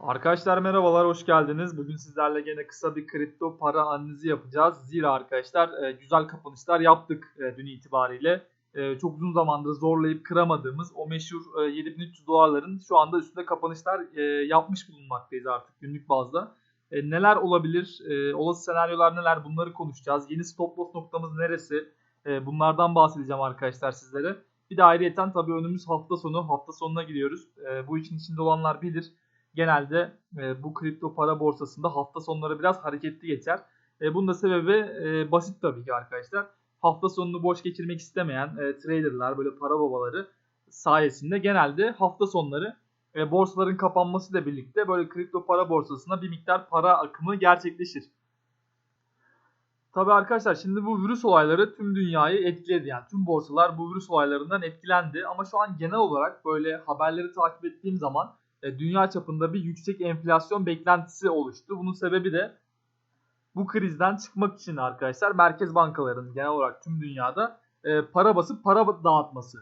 Arkadaşlar merhabalar, hoş geldiniz. Bugün sizlerle gene kısa bir kripto para analizi yapacağız. Zira arkadaşlar e, güzel kapanışlar yaptık e, dün itibariyle. E, Çok uzun zamandır zorlayıp kıramadığımız o meşhur e, 7300 dolarların şu anda üstünde kapanışlar yapmış bulunmaktayız artık günlük bazda. Neler olabilir, olası senaryolar neler bunları konuşacağız. Yeni stop loss noktamız neresi? Bunlardan bahsedeceğim arkadaşlar sizlere. Bir de ayrıyeten tabii önümüz hafta sonu, hafta sonuna gidiyoruz. Bu işin içinde olanlar bilir genelde e, bu kripto para borsasında hafta sonları biraz hareketli geçer. E, bunun da sebebi e, basit tabii ki arkadaşlar. Hafta sonunu boş geçirmek istemeyen e, traderlar, böyle para babaları sayesinde genelde hafta sonları e, borsaların kapanmasıyla birlikte böyle kripto para borsasına bir miktar para akımı gerçekleşir. Tabii arkadaşlar şimdi bu virüs olayları tüm dünyayı etkiledi. Yani tüm borsalar bu virüs olaylarından etkilendi. Ama şu an genel olarak böyle haberleri takip ettiğim zaman e, dünya çapında bir yüksek enflasyon beklentisi oluştu. Bunun sebebi de bu krizden çıkmak için arkadaşlar merkez bankalarının genel olarak tüm dünyada e, para basıp para dağıtması.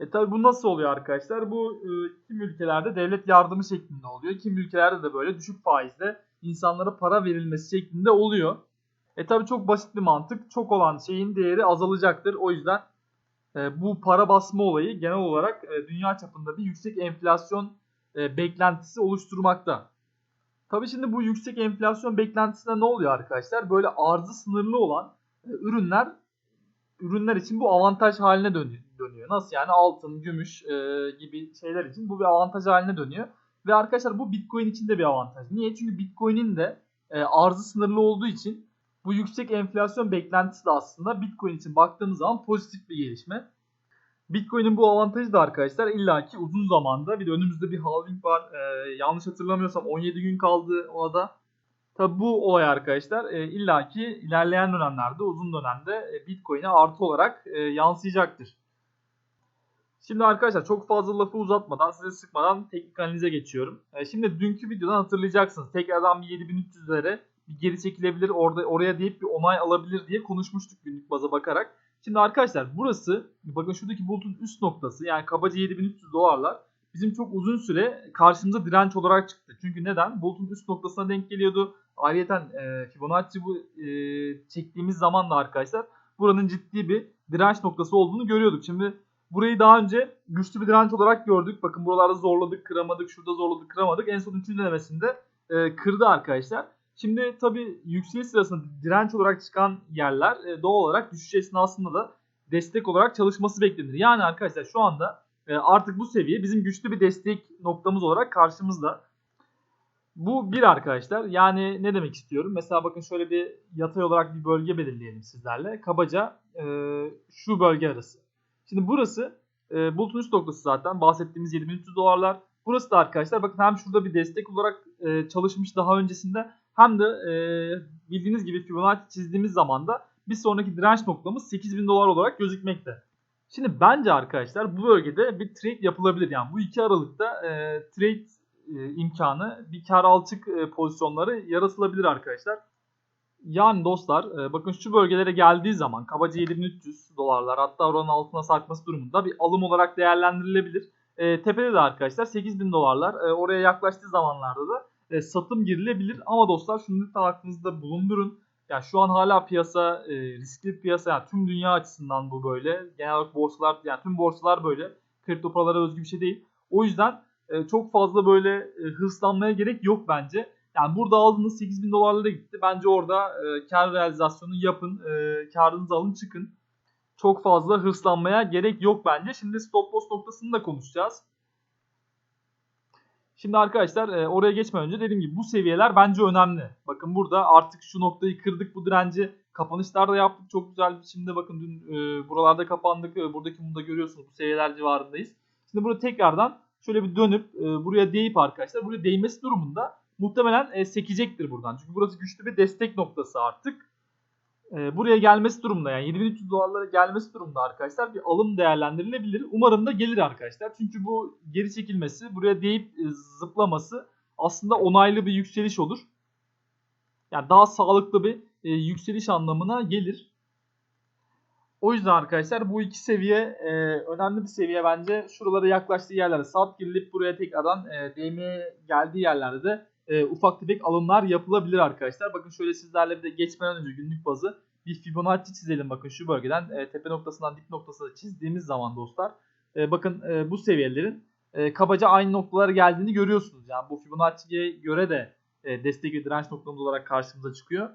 E tabi bu nasıl oluyor arkadaşlar? Bu e, kimi ülkelerde devlet yardımı şeklinde oluyor. Kimi ülkelerde de böyle düşük faizle insanlara para verilmesi şeklinde oluyor. E tabi çok basit bir mantık. Çok olan şeyin değeri azalacaktır. O yüzden e, bu para basma olayı genel olarak e, dünya çapında bir yüksek enflasyon e, beklentisi oluşturmakta. Tabii şimdi bu yüksek enflasyon beklentisinde ne oluyor arkadaşlar? Böyle arzı sınırlı olan e, ürünler ürünler için bu avantaj haline dönüyor. Nasıl yani altın, gümüş gibi şeyler için bu bir avantaj haline dönüyor. Ve arkadaşlar bu Bitcoin için de bir avantaj. Niye? Çünkü Bitcoin'in de arzı sınırlı olduğu için bu yüksek enflasyon beklentisi de aslında Bitcoin için baktığımız zaman pozitif bir gelişme. Bitcoin'in bu avantajı da arkadaşlar illaki uzun zamanda bir de önümüzde bir halving var. Ee, yanlış hatırlamıyorsam 17 gün kaldı ona da. Tabi bu olay arkadaşlar e, illaki ilerleyen dönemlerde uzun dönemde e, Bitcoin'e artı olarak e, yansıyacaktır. Şimdi arkadaşlar çok fazla lafı uzatmadan size sıkmadan teknik analize geçiyorum. E, şimdi dünkü videodan hatırlayacaksınız. Tekrardan bir 7300'lere bir geri çekilebilir orada oraya deyip bir onay alabilir diye konuşmuştuk günlük baza bakarak. Şimdi arkadaşlar burası bakın şuradaki bulutun üst noktası yani kabaca 7300 dolarlar bizim çok uzun süre karşımıza direnç olarak çıktı. Çünkü neden? Bulutun üst noktasına denk geliyordu. Ayrıca e, Fibonacci bu e, çektiğimiz zaman da arkadaşlar buranın ciddi bir direnç noktası olduğunu görüyorduk. Şimdi burayı daha önce güçlü bir direnç olarak gördük. Bakın buralarda zorladık, kıramadık, şurada zorladık, kıramadık. En son 3. denemesinde e, kırdı arkadaşlar. Şimdi tabi yükseliş sırasında direnç olarak çıkan yerler e, doğal olarak düşüş esnasında da destek olarak çalışması beklenir. Yani arkadaşlar şu anda e, artık bu seviye bizim güçlü bir destek noktamız olarak karşımızda. Bu bir arkadaşlar. Yani ne demek istiyorum? Mesela bakın şöyle bir yatay olarak bir bölge belirleyelim sizlerle. Kabaca e, şu bölge arası. Şimdi burası e, bulutun üst noktası zaten. Bahsettiğimiz 7300 dolarlar. Burası da arkadaşlar bakın hem şurada bir destek olarak e, çalışmış daha öncesinde hem de e, bildiğiniz gibi Fibonacci çizdiğimiz zaman da bir sonraki direnç noktamız 8000 dolar olarak gözükmekte. Şimdi bence arkadaşlar bu bölgede bir trade yapılabilir. Yani bu iki aralıkta e, trade e, imkanı bir kar alçık e, pozisyonları yaratılabilir arkadaşlar. Yani dostlar e, bakın şu bölgelere geldiği zaman kabaca 7300 dolarlar hatta oranın altına sarkması durumunda bir alım olarak değerlendirilebilir. E, tepede de arkadaşlar 8000 dolarlar e, oraya yaklaştığı zamanlarda da e, satım girilebilir. Ama dostlar şunu lütfen aklınızda bulundurun. Yani şu an hala piyasa e, riskli piyasa. Yani tüm dünya açısından bu böyle. Genel olarak borsalar yani tüm borsalar böyle. Kripto paralara özgü bir şey değil. O yüzden e, çok fazla böyle e, hırslanmaya gerek yok bence. Yani burada aldığınız 8000 dolarlara gitti. Bence orada e, kar realizasyonu yapın. E, karınızı alın çıkın. Çok fazla hırslanmaya gerek yok bence. Şimdi stop loss noktasını da konuşacağız. Şimdi arkadaşlar e, oraya geçmeden önce dediğim gibi bu seviyeler bence önemli. Bakın burada artık şu noktayı kırdık bu direnci. Kapanışlarda yaptık çok güzel bir biçimde. Bakın dün e, buralarda kapandık. E, buradaki mumda görüyorsunuz bu seviyeler civarındayız. Şimdi burada tekrardan şöyle bir dönüp e, buraya değip arkadaşlar buraya değmesi durumunda muhtemelen e, sekecektir buradan. Çünkü burası güçlü bir destek noktası artık. E, buraya gelmesi durumda yani 7300 dolarlara gelmesi durumda arkadaşlar bir alım değerlendirilebilir. Umarım da gelir arkadaşlar. Çünkü bu geri çekilmesi, buraya değip e, zıplaması aslında onaylı bir yükseliş olur. Yani daha sağlıklı bir e, yükseliş anlamına gelir. O yüzden arkadaşlar bu iki seviye e, önemli bir seviye bence. Şuralara yaklaştığı yerlerde salt girilip buraya tekrardan e, değmeye geldiği yerlerde de e, ufak tefek alımlar yapılabilir arkadaşlar. Bakın şöyle sizlerle bir de geçmeden önce günlük bazı bir Fibonacci çizelim bakın şu bölgeden e, tepe noktasından dip noktasına çizdiğimiz zaman dostlar. E, bakın e, bu seviyelerin e, kabaca aynı noktalara geldiğini görüyorsunuz. Yani bu Fibonacci'ye göre de e, destek ve direnç noktamız olarak karşımıza çıkıyor.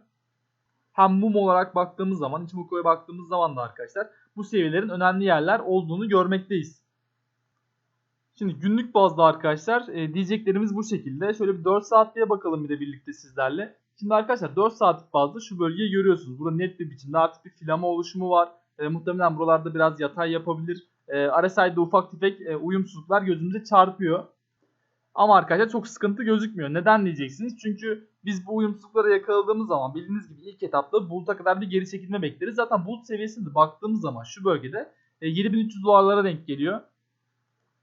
Hem mum olarak baktığımız zaman, Ichimoku'ya baktığımız zaman da arkadaşlar bu seviyelerin önemli yerler olduğunu görmekteyiz. Şimdi günlük bazda arkadaşlar e, diyeceklerimiz bu şekilde. Şöyle bir 4 saatliğe bakalım bir de birlikte sizlerle. Şimdi arkadaşlar 4 saatlik bazda şu bölgeyi görüyorsunuz. Burada net bir biçimde artık bir filama oluşumu var. E, muhtemelen buralarda biraz yatay yapabilir. E, RSI'de ufak tefek e, uyumsuzluklar gözümüze çarpıyor. Ama arkadaşlar çok sıkıntı gözükmüyor. Neden diyeceksiniz? Çünkü biz bu uyumsuzlukları yakaladığımız zaman bildiğiniz gibi ilk etapta bulut'a kadar bir geri çekilme bekleriz. Zaten bulut seviyesinde baktığımız zaman şu bölgede e, 7300 dolarlara denk geliyor.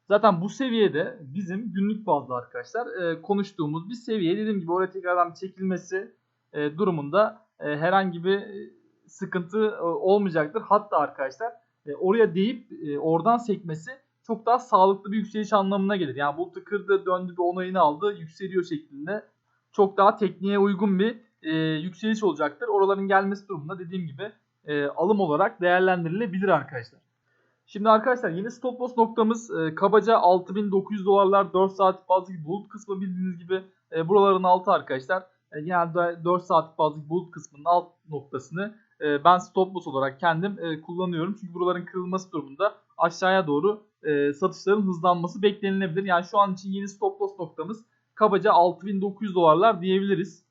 Zaten bu seviyede bizim günlük bazda arkadaşlar e, konuştuğumuz bir seviye. Dediğim gibi oraya tekrardan çekilmesi e, durumunda e, herhangi bir e, sıkıntı e, olmayacaktır. Hatta arkadaşlar e, oraya deyip e, oradan sekmesi çok daha sağlıklı bir yükseliş anlamına gelir. Yani bulutu kırdı, döndü bir onayını aldı, yükseliyor şeklinde. Çok daha tekniğe uygun bir e, yükseliş olacaktır. Oraların gelmesi durumunda dediğim gibi e, alım olarak değerlendirilebilir arkadaşlar. Şimdi arkadaşlar yeni stop loss noktamız e, kabaca 6900 dolarlar 4 saat bazlı bulut kısmı bildiğiniz gibi e, buraların altı arkadaşlar. E, genelde 4 saat bazlı bulut kısmının alt noktasını e, ben stop loss olarak kendim e, kullanıyorum. Çünkü buraların kırılması durumunda aşağıya doğru e, satışların hızlanması beklenilebilir. Yani şu an için yeni stop loss noktamız kabaca 6900 dolarlar diyebiliriz.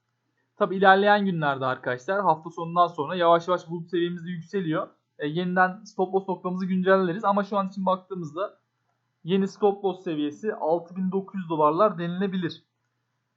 Tabi ilerleyen günlerde arkadaşlar hafta sonundan sonra yavaş yavaş bulut seviyemiz de yükseliyor. E, yeniden stop loss noktamızı güncelleriz ama şu an için baktığımızda yeni stop loss seviyesi 6900 dolarlar denilebilir.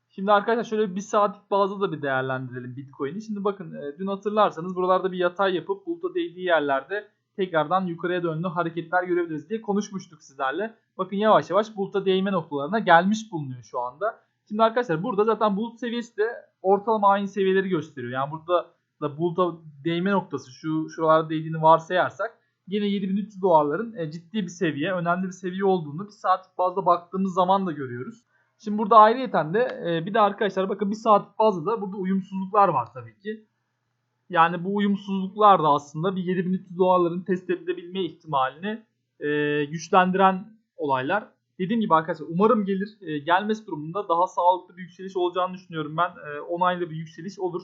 Şimdi arkadaşlar şöyle bir saatlik bazda da bir değerlendirelim Bitcoin'i. Şimdi bakın e, dün hatırlarsanız buralarda bir yatay yapıp buluta değdiği yerlerde tekrardan yukarıya döndü hareketler görebiliriz diye konuşmuştuk sizlerle. Bakın yavaş yavaş buluta değme noktalarına gelmiş bulunuyor şu anda. Şimdi arkadaşlar burada zaten bulut seviyesi de ortalama aynı seviyeleri gösteriyor. Yani burada da buluta değme noktası şu şuralarda değdiğini varsayarsak yine 7300 dolarların e, ciddi bir seviye, önemli bir seviye olduğunu bir saatlik bazda baktığımız zaman da görüyoruz. Şimdi burada ayrıyeten de e, bir de arkadaşlar bakın bir saatlik bazda da burada uyumsuzluklar var tabii ki. Yani bu uyumsuzluklar da aslında bir 7300 dolarların test edilebilme ihtimalini e, güçlendiren olaylar. Dediğim gibi arkadaşlar umarım gelir. E, gelmesi durumunda daha sağlıklı bir yükseliş olacağını düşünüyorum ben. E, onaylı bir yükseliş olur.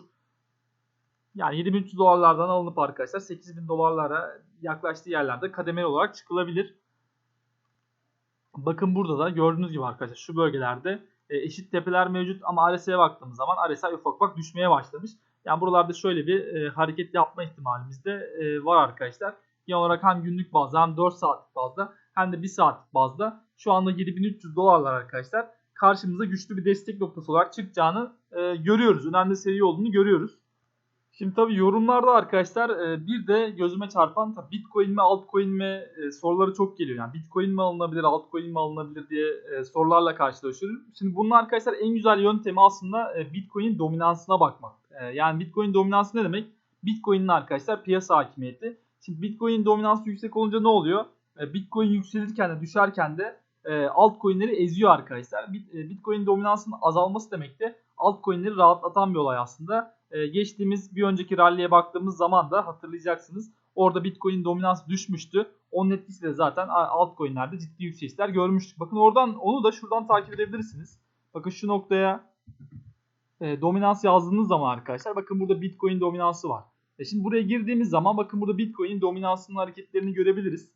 Yani 7300 dolarlardan alınıp arkadaşlar 8000 dolarlara yaklaştığı yerlerde kademeli olarak çıkılabilir. Bakın burada da gördüğünüz gibi arkadaşlar şu bölgelerde e, eşit tepeler mevcut ama RSI'ye baktığımız zaman RSI ufak ufak düşmeye başlamış. Yani buralarda şöyle bir e, hareket yapma ihtimalimiz de e, var arkadaşlar. Genel olarak hem günlük bazda hem 4 saatlik bazda hem de 1 saatlik bazda şu anda 7300 dolarlar arkadaşlar karşımıza güçlü bir destek noktası olarak çıkacağını e, görüyoruz. Önemli seviye olduğunu görüyoruz. Şimdi tabii yorumlarda arkadaşlar e, bir de gözüme çarpan tabii Bitcoin mi altcoin mi e, soruları çok geliyor. Yani Bitcoin mi alınabilir, altcoin mi alınabilir diye e, sorularla karşılaşıyorum. Şimdi bunun arkadaşlar en güzel yöntemi aslında Bitcoin'in dominansına bakmak. Yani Bitcoin dominansı ne demek? Bitcoin'in arkadaşlar piyasa hakimiyeti. Şimdi Bitcoin'in dominansı yüksek olunca ne oluyor? Bitcoin yükselirken de düşerken de altcoin'leri eziyor arkadaşlar. Bitcoin dominansının azalması demek de altcoin'leri rahatlatan bir olay aslında. Ee, geçtiğimiz bir önceki ralliye baktığımız zaman da hatırlayacaksınız. Orada Bitcoin dominans düşmüştü. Onun etkisiyle zaten altcoin'lerde ciddi yükselişler görmüştük. Bakın oradan onu da şuradan takip edebilirsiniz. Bakın şu noktaya e, dominans yazdığınız zaman arkadaşlar bakın burada Bitcoin dominansı var. E şimdi buraya girdiğimiz zaman bakın burada Bitcoin dominansının hareketlerini görebiliriz.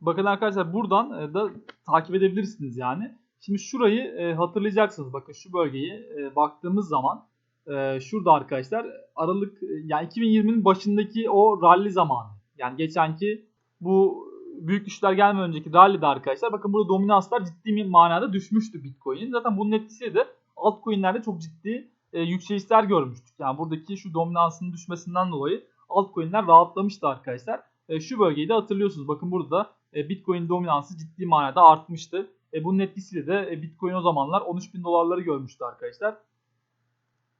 Bakın arkadaşlar buradan e, da takip edebilirsiniz yani. Şimdi şurayı e, hatırlayacaksınız. Bakın şu bölgeyi e, baktığımız zaman e, şurada arkadaşlar Aralık yani 2020'nin başındaki o rally zamanı. Yani geçenki bu büyük güçler gelmeden önceki rally'de arkadaşlar bakın burada dominanslar ciddi bir manada düşmüştü Bitcoin'in. Zaten bunun etkisiyle de altcoin'lerde çok ciddi e, yükselişler görmüştük. Yani buradaki şu dominansının düşmesinden dolayı altcoin'ler rahatlamıştı arkadaşlar. E, şu bölgeyi de hatırlıyorsunuz. Bakın burada e, Bitcoin dominansı ciddi manada artmıştı. E, bunun etkisiyle de e, Bitcoin o zamanlar 13.000 dolarları görmüştü arkadaşlar.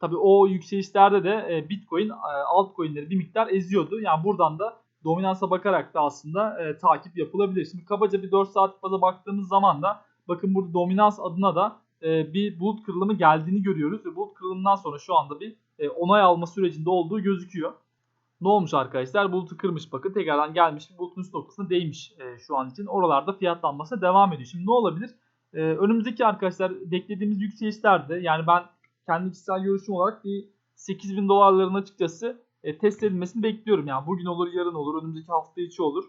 Tabi o yükselişlerde de e, Bitcoin e, altcoin'leri bir miktar eziyordu. Yani buradan da dominansa bakarak da aslında e, takip yapılabilir. Şimdi kabaca bir 4 saat faza baktığımız zaman da bakın burada dominans adına da e, bir bulut kırılımı geldiğini görüyoruz ve bulut kırılımından sonra şu anda bir e, onay alma sürecinde olduğu gözüküyor. Ne olmuş arkadaşlar? Bulutu kırmış bakın tekrardan gelmiş bulutun üst noktasına değmiş e, şu an için. Oralarda fiyatlanmasına devam ediyor. Şimdi ne olabilir? E, önümüzdeki arkadaşlar beklediğimiz yükselişlerde yani ben kendi kişisel görüşüm olarak bir 8000 dolarların açıkçası e, test edilmesini bekliyorum. Yani bugün olur, yarın olur, önümüzdeki hafta içi olur.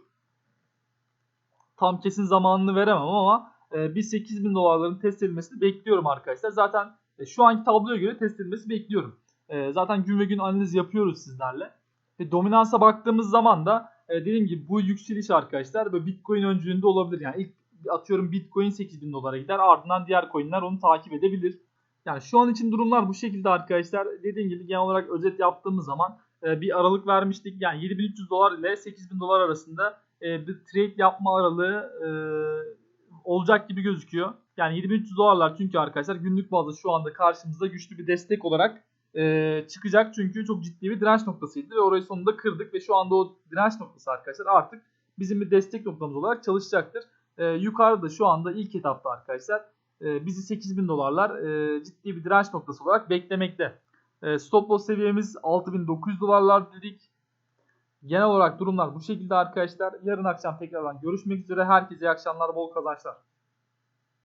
Tam kesin zamanını veremem ama e, bir 8000 dolarların test edilmesini bekliyorum arkadaşlar. Zaten e, şu anki tabloya göre test edilmesi bekliyorum. E, zaten gün ve gün analiz yapıyoruz sizlerle. Ve dominansa baktığımız zaman da e, dediğim gibi bu yükseliş arkadaşlar böyle Bitcoin öncülüğünde olabilir. Yani ilk atıyorum Bitcoin 8000 dolara gider ardından diğer coinler onu takip edebilir. Yani şu an için durumlar bu şekilde arkadaşlar. Dediğim gibi genel olarak özet yaptığımız zaman e, bir aralık vermiştik. Yani 7300 dolar ile 8000 dolar arasında e, bir trade yapma aralığı e, olacak gibi gözüküyor. Yani 7300 dolarlar çünkü arkadaşlar günlük bazda şu anda karşımızda güçlü bir destek olarak çıkacak. Çünkü çok ciddi bir direnç noktasıydı ve orayı sonunda kırdık ve şu anda o direnç noktası arkadaşlar artık bizim bir destek noktamız olarak çalışacaktır. E, yukarıda şu anda ilk etapta arkadaşlar e, bizi 8000 dolarlar e, ciddi bir direnç noktası olarak beklemekte. E, stop loss seviyemiz 6900 dolarlar dedik. Genel olarak durumlar bu şekilde arkadaşlar. Yarın akşam tekrardan görüşmek üzere. Herkese iyi akşamlar, bol kazançlar.